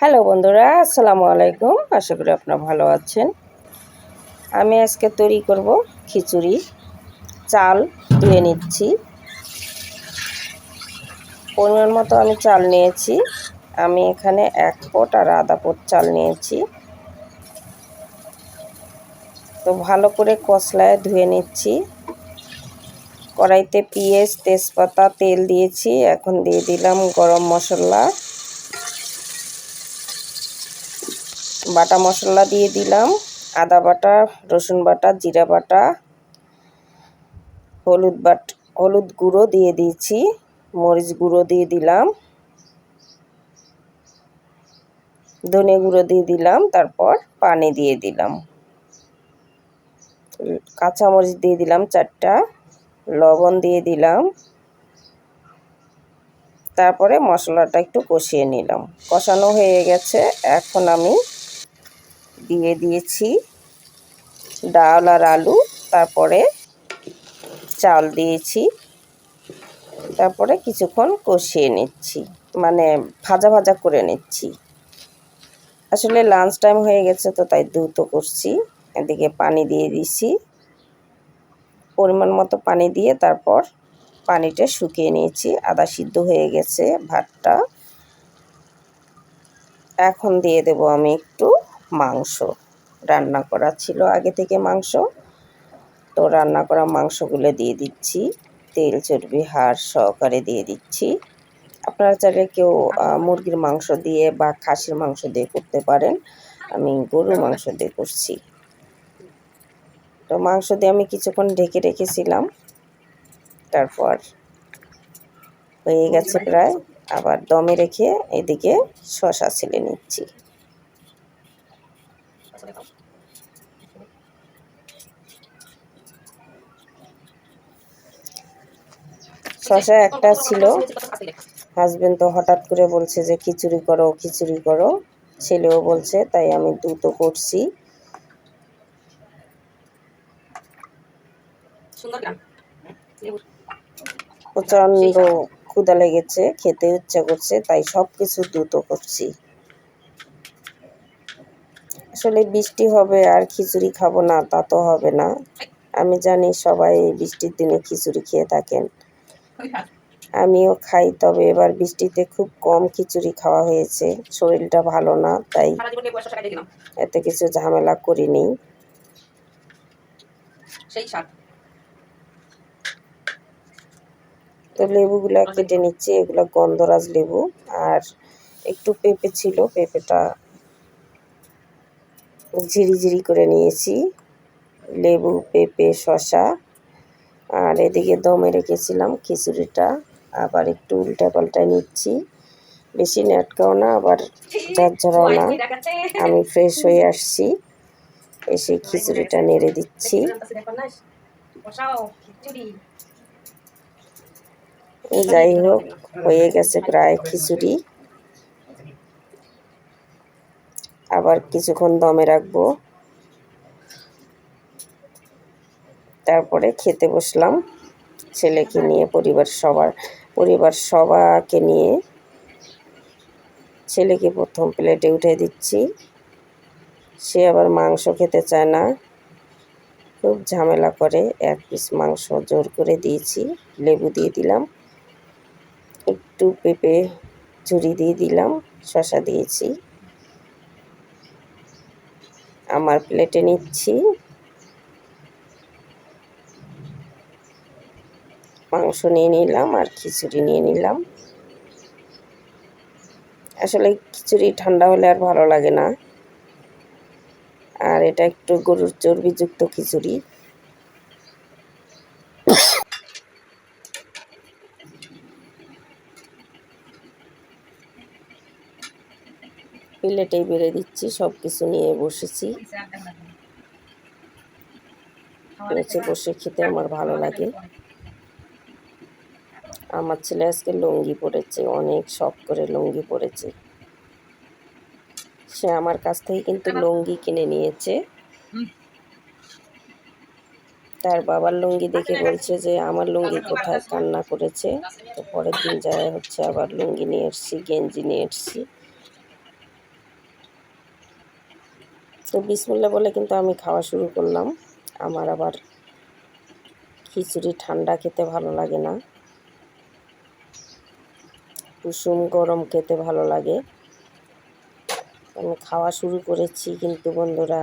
Hello বন্ধুরা, আসসালামু আলাইকুম। আশা করি আপনারা ভালো আছেন। আমি আজকে তৈরি করব খিচুড়ি। চাল ধুয়ে নিচ্ছি। পরিমাণ মতো আমি চাল নিয়েছি। আমি এখানে এক পট আর আধা পট চাল নিয়েছি। তো ভালো করে কষলায় ধুয়ে নিচ্ছি। কড়াইতে পেঁয়াজ, তেজপাতা, তেল দিয়েছি। এখন দিয়ে দিলাম গরম মশলা। বাটা মশলা দিয়ে দিলাম। আদা বাটা, রসুন বাটা, জিরা বাটা, হলুদ বাট, হলুদ গুঁড়ো দিয়ে দিয়েছি। মরিচ গুঁড়ো দিয়ে দিলাম। ধনে গুঁড়ো দিয়ে দিলাম, তারপর পানি দিয়ে দিলাম। কাঁচামরিচ দিয়ে দিলাম চারটা, লবণ দিয়ে দিলাম। তারপরে মশলাটা একটু কষিয়ে নিলাম। কষানো হয়ে গেছে, এখন আমি দিয়ে দিয়েছি। ডাল আর আলু, তারপরে চাল দিয়েছি। তারপরে কিছুক্ষণ কষিয়ে নিচ্ছি মানে ভাজা ভাজা করে নিচ্ছি। আসলে লাঞ্চ টাইম হয়ে গেছে তো, তাই দ্রুত করছি। এদিকে পানি দিয়ে দিছি। পরিমাণ মতো পানি দিয়ে তারপর পানিটা শুকিয়ে নিয়েছি। আদা সিদ্ধ হয়ে গেছে, ভাতটা। এখন দিয়ে দেব আমি একটু। মাংস। রান্না করা ছিল আগে থেকে মাংস। তো রান্না করা মাংসগুলো দিয়ে দিচ্ছি। তেল, চর্বি, হাড় সহকারে দিয়ে দিচ্ছি। আপনারা চাইলে কেউ মুরগির মাংস দিয়ে বা খাসির মাংস দিয়ে করতে পারেন। আমি গরুর মাংস দিয়ে করছি। তো মাংস দিয়ে আমি কিছুক্ষণ ঢেকে রেখেছিলাম। তারপর হয়ে গেছে প্রায়। আবার দমে রেখে এদিকে শশা ছেলে নিচ্ছি। শশা একটা ছিল। হাজবেন্ড তো হঠাৎ করে বলছে যে খিচুড়ি করো খিচুড়ি করো। ছেলেও বলছে তাই আমি দ্রুত করছি। প্রচণ্ড ক্ষুদা লেগেছে খেতে ইচ্ছা করছে তাই সব কিছু দ্রুত করছি। আসলে বৃষ্টি হবে আর খিচুড়ি খাব না তা তো হবে না। আমি জানি সবাই বৃষ্টির দিনে খিচুড়ি খেয়ে থাকেন। আমিও খাই তবে এবার বৃষ্টিতে খুব কম খিচুড়ি খাওয়া হয়েছে। শরীরটা ভালো না তাই এতে কিছু ঝামেলা করিনি। তো লেবুগুলো কেটে নিচ্ছি এগুলো গন্ধরাজ লেবু। আর একটু পেঁপে ছিল পেঁপেটা ঝিরিঝিরি করে নিয়েছি, লেবু, পেঁপে শশা আর এদিকে দমে রেখেছিলাম খিচুড়িটা, আবার একটু উল্টা পাল্টা নিচ্ছি। বেশি নেটকাও না, আবার ঝরঝরাও না। আমি ফ্রেশ হয়ে আসছি, এসে খিচুড়িটা নেড়ে দিচ্ছি। যাই হোক, হয়ে গেছে প্রায় খিচুড়ি। আবার কিছুক্ষণ দমে রাখব। তারপরে খেতে বসলাম ছেলেকে নিয়ে, পরিবার সবার, পরিবার সবাকে নিয়ে। ছেলেকে প্রথম প্লেটে উঠে দিচ্ছি। সে আবার মাংস খেতে চায় না। খুব ঝামেলা করে, এক পিস মাংস জোর করে দিয়েছি, লেবু দিয়ে দিলাম। একটু পেঁপে ঝুরি দিয়ে দিলাম শশা দিয়েছি। আমার প্লেটে নিচ্ছি। মাংস নিয়ে নিলাম আর খিচুড়ি নিয়ে নিলাম। আসলে খিচুড়ি ঠান্ডা হলে আর ভালো লাগে না। আর এটা একটু গরুর চর্বিযুক্ত খিচুড়ি। প্লেটেই বেড়ে দিচ্ছি সব কিছু নিয়ে বসেছি। বসে খেতে, আমার ভালো লাগে। আমার ছেলে আজকে লুঙ্গি পরেছে, অনেক শখ করে লুঙ্গি পরেছে। সে আমার কাছ থেকে কিন্তু লুঙ্গি কিনে নিয়েছে। তার বাবার লুঙ্গি দেখে বলছে যে, আমার লুঙ্গি কোথায়? কান্না করেছে। তো পরের দিন যায় হচ্ছে আবার লুঙ্গি নিয়ে এসছি, গেঞ্জি নিয়ে এসছি। তো বিসমুল্লা বলে কিন্তু আমি খাওয়া শুরু করলাম। আমার আবার খিচুড়ি ঠান্ডা খেতে ভালো লাগে না। কুসুম গরম খেতে ভালো লাগে। আমি খাওয়া শুরু করেছি কিন্তু বন্ধুরা,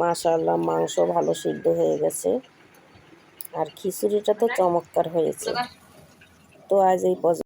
মাশাআল্লাহ মাংস ভালো সিদ্ধ হয়ে গেছে। আর খিচুড়িটা তো চমৎকার হয়েছে। তো আজ এই